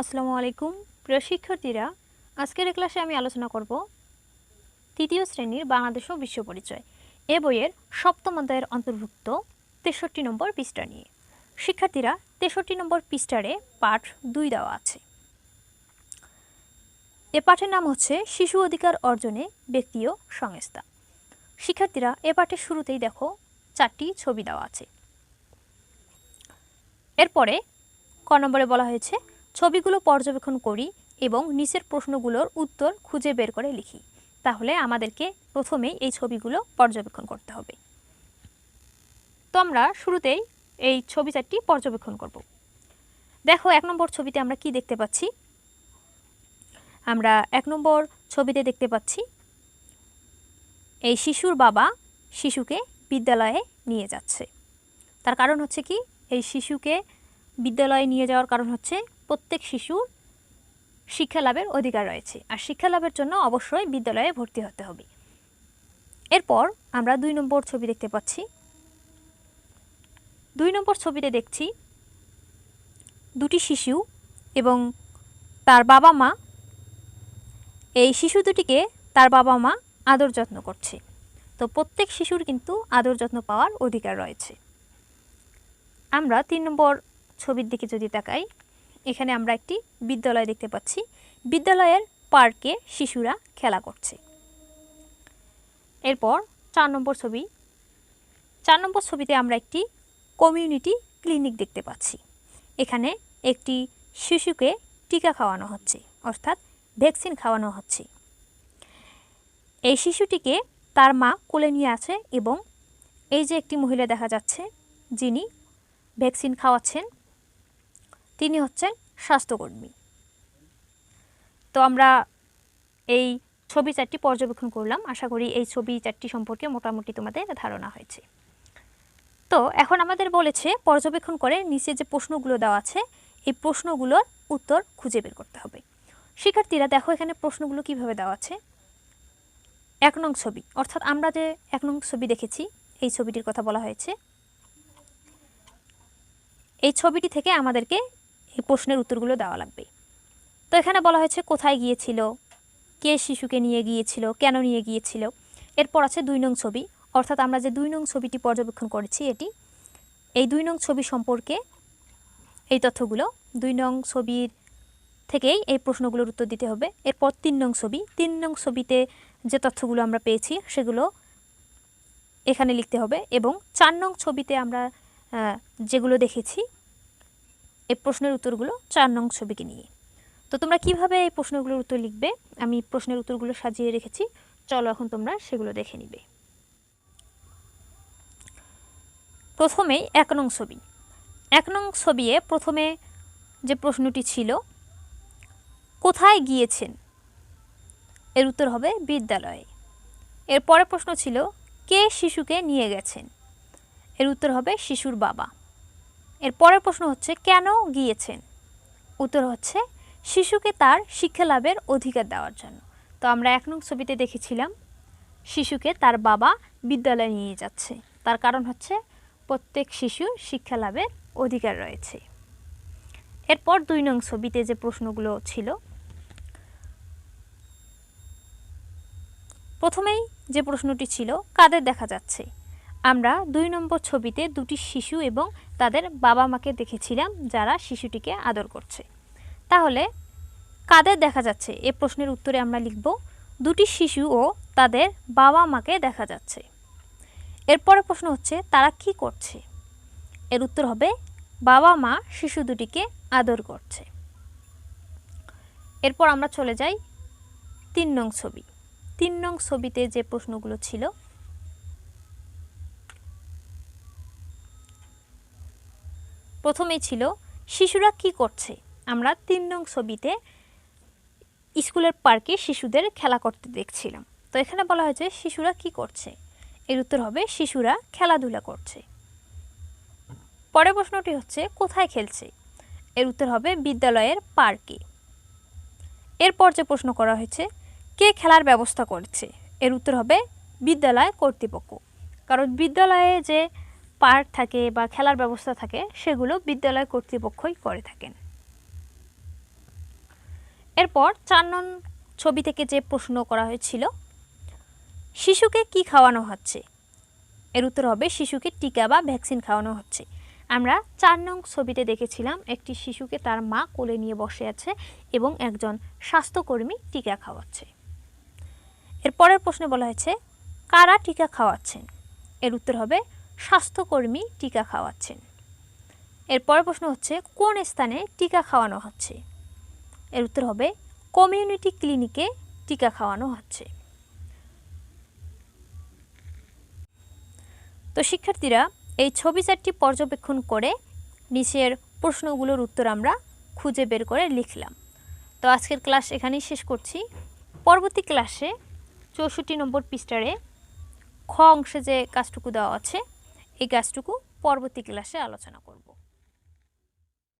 আসসালামু আলাইকুম। প্রিয় শিক্ষার্থীরা, আজকের ক্লাসে আমি আলোচনা করব তৃতীয় শ্রেণির বাংলাদেশ ও বিশ্ব পরিচয়। এ বইয়ের সপ্তম অধ্যায়ের অন্তর্ভুক্ত তেষট্টি নম্বর পৃষ্ঠা নিয়ে। শিক্ষার্থীরা, তেষট্টি নম্বর পৃষ্ঠারে পাঠ দুই দেওয়া আছে। এ পাঠের নাম হচ্ছে শিশু অধিকার অর্জনে ব্যক্তি ও সংস্থা। শিক্ষার্থীরা, এ পাঠের শুরুতেই দেখো চারটি ছবি দেওয়া আছে। এরপরে ক নম্বরে বলা হয়েছে ছবিগুলো পর্যবেক্ষণ করি এবং নিচের প্রশ্নগুলোর উত্তর খুঁজে বের করে লিখি। তাহলে আমাদেরকে প্রথমেই এই ছবিগুলো পর্যবেক্ষণ করতে হবে। তো আমরা শুরুতেই এই ছবি চারটি পর্যবেক্ষণ করব। দেখো, এক নম্বর ছবিতে আমরা কি দেখতে পাচ্ছি? আমরা এক নম্বর ছবিতে দেখতে পাচ্ছি, এই শিশুর বাবা শিশুকে বিদ্যালয়ে নিয়ে যাচ্ছে। তার কারণ হচ্ছে কি? এই শিশুকে বিদ্যালয়ে নিয়ে যাওয়ার কারণ হচ্ছে প্রত্যেক শিশুর শিক্ষা লাভের অধিকার রয়েছে। আর শিক্ষা লাভের জন্য অবশ্যই বিদ্যালয়ে ভর্তি হতে হবে। এরপর আমরা দুই নম্বর ছবি দেখতে পাচ্ছি। দুই নম্বর ছবিতে দেখছি দুটি শিশু এবং তার বাবা মা। এই শিশু দুটিকে তার বাবা মা আদর যত্ন করছে। তো প্রত্যেক শিশুর কিন্তু আদর যত্ন পাওয়ার অধিকার রয়েছে। আমরা তিন নম্বর ছবির দিকে যদি তাকাই, এখানে আমরা একটি বিদ্যালয় দেখতে পাচ্ছি। বিদ্যালয়ের পার্কে শিশুরা খেলা করছে। এরপর চার নম্বর ছবি। চার নম্বর ছবিতে আমরা একটি কমিউনিটি ক্লিনিক দেখতে পাচ্ছি। এখানে একটি শিশুকে টিকা খাওয়ানো হচ্ছে, অর্থাৎ ভ্যাকসিন খাওয়ানো হচ্ছে। এই শিশুটিকে তার মা কোলে নিয়ে আছে এবং এই যে একটি মহিলা দেখা যাচ্ছে, যিনি ভ্যাকসিন খাওয়াচ্ছেন তিনি হচ্ছেন স্বাস্থ্যকর্মী। তো আমরা এই ছবি চারটি পর্যবেক্ষণ করলাম। আশা করি এই ছবি চারটি সম্পর্কে মোটামুটি তোমাদের ধারণা হয়েছে। তো এখন আমাদের বলেছে, পর্যবেক্ষণ করে নিচে যে প্রশ্নগুলো দেওয়া আছে, এই প্রশ্নগুলোর উত্তর খুঁজে বের করতে হবে। শিক্ষার্থীরা, দেখো এখানে প্রশ্নগুলো কীভাবে দেওয়া আছে। এক নং ছবি, অর্থাৎ আমরা যে এক নং ছবি দেখেছি, এই ছবিটির কথা বলা হয়েছে। এই ছবিটি থেকে আমাদেরকে এই প্রশ্নের উত্তরগুলো দেওয়া লাগবে। তো এখানে বলা হয়েছে, কোথায় গিয়েছিল? কে শিশুকে নিয়ে গিয়েছিল? কেন নিয়ে গিয়েছিল? এরপর আছে দুই নং ছবি। অর্থাৎ আমরা যে দুই নং ছবিটি পর্যবেক্ষণ করেছি, এটি, এই দুই নং ছবি সম্পর্কে এই তথ্যগুলো দুই নং ছবির থেকেই এই প্রশ্নগুলোর উত্তর দিতে হবে। এরপর তিন নং ছবি। তিন নং ছবিতে যে তথ্যগুলো আমরা পেয়েছি, সেগুলো এখানে লিখতে হবে এবং চার নং ছবিতে আমরা যেগুলো দেখেছি এই প্রশ্নের উত্তরগুলো চার নং ছবিকে নিয়ে। তো তোমরা কীভাবে এই প্রশ্নগুলোর উত্তর লিখবে? আমি প্রশ্নের উত্তরগুলো সাজিয়ে রেখেছি। চলো এখন তোমরা সেগুলো দেখে নিবে। প্রথমেই এক নং ছবি। এক নং ছবিয়ে প্রথমে যে প্রশ্নটি ছিল, কোথায় গিয়েছেন? এর উত্তর হবে বিদ্যালয়ে। এর পরের প্রশ্ন ছিল, কে শিশুকে নিয়ে গেছেন? এর উত্তর হবে শিশুর বাবা। এর পরের প্রশ্ন হচ্ছে, কেন গিয়েছেন? উত্তর হচ্ছে, শিশুকে তার শিক্ষা লাভের অধিকার দেওয়ার জন্য। তো আমরা এক নং ছবিতে দেখেছিলাম, শিশুকে তার বাবা বিদ্যালয়ে নিয়ে যাচ্ছে। তার কারণ হচ্ছে, প্রত্যেক শিশু শিক্ষা লাভের অধিকার রয়েছে। এরপর দুই নং ছবিতে যে প্রশ্নগুলো ছিল, প্রথমেই যে প্রশ্নটি ছিল, কাদের দেখা যাচ্ছে? আমরা দুই নম্বর ছবিতে দুটি শিশু এবং তাদের বাবা মাকে দেখেছিলাম যারা শিশুটিকে আদর করছে। তাহলে কাদের দেখা যাচ্ছে? এ প্রশ্নের উত্তরে আমরা লিখব, দুটি শিশু ও তাদের বাবা মাকে দেখা যাচ্ছে। এরপরে প্রশ্ন হচ্ছে, তারা কি করছে? এর উত্তর হবে, বাবা মা শিশু দুটিকে আদর করছে। এরপর আমরা চলে যাই তিন নং ছবি। তিন নং ছবিতে যে প্রশ্নগুলো ছিল প্রথমেই ছিল, শিশুরা কি করছে? আমরা তিন নং ছবিতে স্কুলের পার্কে শিশুদের খেলা করতে দেখছিলাম। তো এখানে বলা হয়েছে, শিশুরা কি করছে? এর উত্তর হবে, শিশুরা খেলাধুলা করছে। পরের প্রশ্নটি হচ্ছে, কোথায় খেলছে? এর উত্তর হবে, বিদ্যালয়ের পার্কে। এরপর যে প্রশ্ন করা হয়েছে, কে খেলার ব্যবস্থা করছে? এর উত্তর হবে, বিদ্যালয় কর্তৃপক্ষ। কারণ বিদ্যালয়ে যে পার্ক থাকে বা খেলার ব্যবস্থা থাকে, সেগুলো বিদ্যালয় কর্তৃপক্ষই করে থাকেন। এরপর চার নং ছবি থেকে যে প্রশ্ন করা হয়েছিল, শিশুকে কি খাওয়ানো হচ্ছে? এর উত্তর হবে, শিশুকে টিকা বা ভ্যাকসিন খাওয়ানো হচ্ছে। আমরা চার নং ছবিতে দেখেছিলাম, একটি শিশুকে তার মা কোলে নিয়ে বসে আছে এবং একজন স্বাস্থ্যকর্মী টিকা খাওয়াচ্ছে। এর পরের প্রশ্নে বলা হয়েছে, কারা টিকা খাওয়াচ্ছেন? এর উত্তর হবে স্বাস্থ্যকর্মী টিকা খাওয়াচ্ছেন। এর পরের প্রশ্ন হচ্ছে, কোন স্থানে টিকা খাওয়ানো হচ্ছে? এর উত্তর হবে, কমিউনিটি ক্লিনিকে টিকা খাওয়ানো হচ্ছে। তো শিক্ষার্থীরা, এই ছবি চারটি পর্যবেক্ষণ করে নিচের প্রশ্নগুলোর উত্তর আমরা খুঁজে বের করে লিখলাম। তো আজকের ক্লাস এখানেই শেষ করছি। পরবর্তী ক্লাসে চৌষট্টি নম্বর পৃষ্ঠারে খ অংশে যে কাজটুকু দেওয়া আছে এই কাজটুকু পরবর্তী ক্লাসে আলোচনা করব।